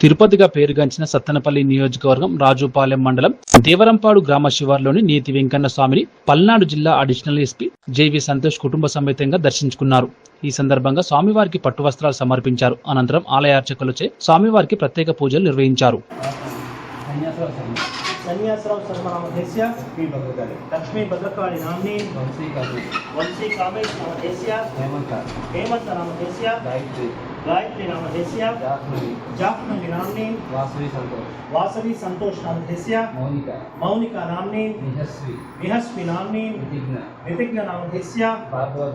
తిరుపతిగా పేరుగాంచిన సత్తెనపల్లి నియోజకవర్గం రాజుపాలెం మండలం దేవరంపాడు గ్రామ శివార్లోని నీతి వెంకన్న స్వామిని పల్నాడు జిల్లా అడిషనల్ ఎస్పీ జేవి సంతోష్ కుటుంబ సమేతంగా దర్శించుకున్నారు. ఈ సందర్భంగా స్వామివారికి పట్టు వస్త్రాలు సమర్పించారు. అనంతరం ఆలయ అర్చకులచే స్వామివారికి ప్రత్యేక పూజలు నిర్వహించారు. गायत्री रामदेसिया जाफन नामने वासवी संतोष। वासवी संतोष नामदेसिया मौनिका। मौनिका नामने निहस्वी निहस्वी नामने वितिग्न वितिग्न नामदेसिया भारद्वाज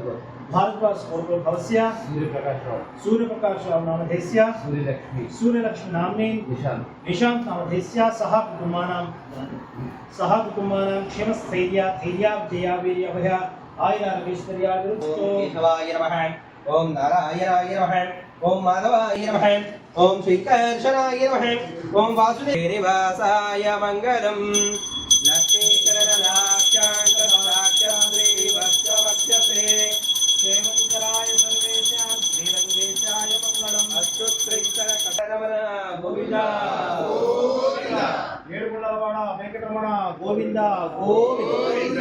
भारद्वाज कोर्गो भवस्या। सूर्य प्रकाश राव। सूर्य प्रकाश राव नामधेस्या सूर्य लक्ष्मी सूर्य लक्ष्मी नामने निशांत। निशांत नामधेस्या सह कुटुंबानां। सह कुटुंबानां। क्षेम स्थैर्या धैर्या जया वीर्य भया। आयरा ओम केशवाय नमः। ఓం మాధవాయ నమః. ఓం శ్రీకర్షణాయ నమః. ఓం వాసుదేవాసాయ మంగళం. వెంకటరమణ గోవింద. గోవింద.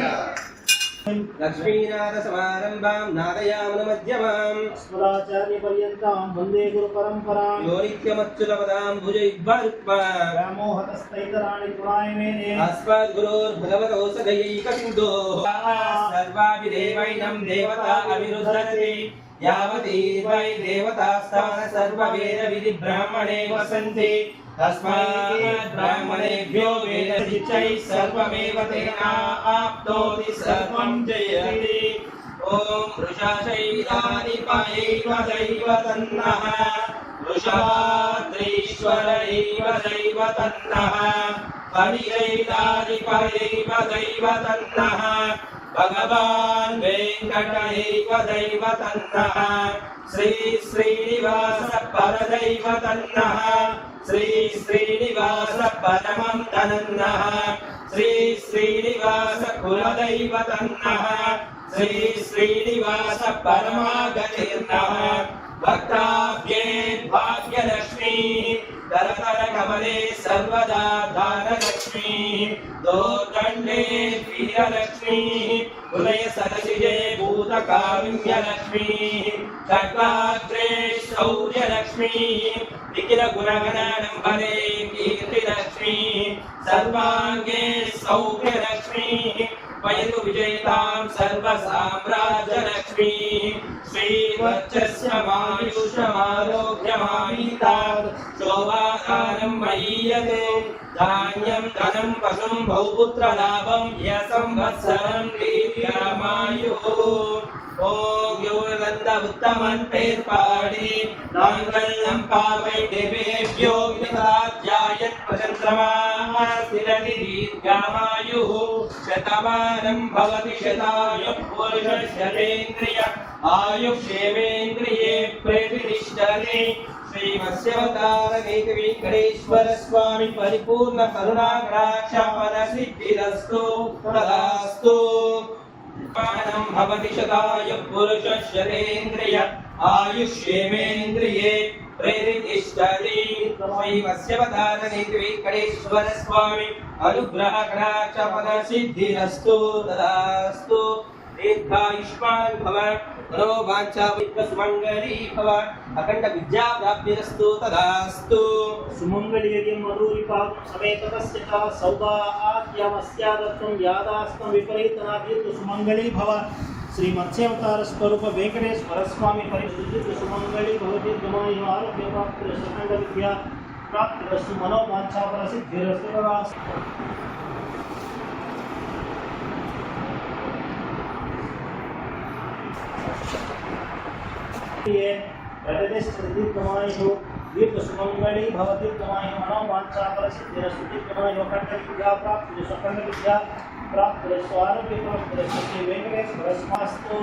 లక్ష్మీనాథసమారంభాం నాదయామనమధ్యమాం అస్మదాచార్యపర్యంతాం వందే గురుపరంపరాం. యో నిత్యమచ్యుతపదాం భుజైర్భారుక్వా. వ్యామోహతస్థైతరాణి పురాయమేనే. అస్మాద్ గురోర్భగవతోసదయైకసిందో సర్వాభిదేవైనం దేవతా అవిరుద్ధతి యావతీ వై దేవతాస్థాన సర్వవేద విధి బ్రాహ్మణే వసంతి. तस्मात् ब्राह्मणेभ्यो वेदशिक्षैः सर्वमेव तेना आप्नोति सर्वं जयति ॐ वृषशैलानिपयैव दैव तन्नः वृषभाद्रीश्वर एव दैव तन्नः परिशैलानिपयैव दैव तन्नः भगवान् वेङ्कट एव दैव तन्नः श्री श्रीनिवास परदैव तन्नः श्री श्रीनिवास परमं तनन्नः श्री श्रीनिवास कुलदैव तन्नः श्री श्रीनिवास परमागतिर्नः भक्ताभ्ये भाग्यलक्ष्मी दरतर कमले सर्वदा दानलक्ष्मी दोर्दण्डे वीरलक्ष्मी उदय सरसिजे भूतकारुण्यलक्ष्मी खड्गाग्रे शौर्यलक्ष्मी निखिलगुणगणाडम्बरे कीर्तिलक्ष्मी सर्वाङ्गे सौख्यलक्ष्मी वयतु विजयितां सर्वसाम्राज्यलक्ष्मी श्रीवक्षस्य मायुष्यमारोग्यमामीतात् शोभाकारं मयीयते धान्यं धनं पशुं बहुपुत्रलाभं यसंवत्सरं दीर्घमायुः ॐ योर्वन्द उत्तमन् पेर्पाणि नाङ्गल्लं पावै देवेभ्यो विदधात् यत्प्रचन्द्रमायुः शतमानं भवति शतायुः पुरुषशतेन्द्रिय आयुक्षेमेन्द्रिये प्रेतिष्ठति श्रीमत्स्यवतारनीति वेङ्कटेश्वर स्वामि परिपूर्ण करुणाकटाक्षपरसिद्धिरस्तु तदास्तु మత్స్యవతార నీతి వెంకటేశ్వర స్వామి పరిపూర్ణ కరుణాకటాక్ష పర సిద్ధిరస్తు తదాస్తు పానం భవతి శతాయ పురుష శతేంద్రియ ఆయుష్యేమేంద్రియే ప్రేరితిష్టతి దీర్ఘాయుష్మాన్ భవ మనోవాంఛా భవ అఖండ విద్యా ప్రాప్తిరస్తు తదాస్తు. సుమంగళీర్యం మధురిపాదం సమేతతస్య చ సౌభాగ్యమస్యాదత్తం యాదాస్తం విపరీతనాదీర్ఘ సుమంగళీ భవ. శ్రీ మత్స్యావతార స్వరూప వెంకటేశ్వర స్వామి పరిశుద్ధ సుమంగళీ భవతి గమాయ ఆరోగ్య ప్రాప్తి సఖండ విద్యా ప్రాప్తిరస్సు మనోవాంఛాపర సిద్ధిరస్తు प्रतिष्ठितमायो दीर्घसुमङ्गली भवति तमायो मनोवाञ्छापरसिद्धिरस्तुतिक्रमयो कर्तविद्या प्राप्तिः सकर्णविद्या प्राप्तिः स्वारोग्यप्रवृत्तिरस्ति वेङ्कटेश भस्मास्तु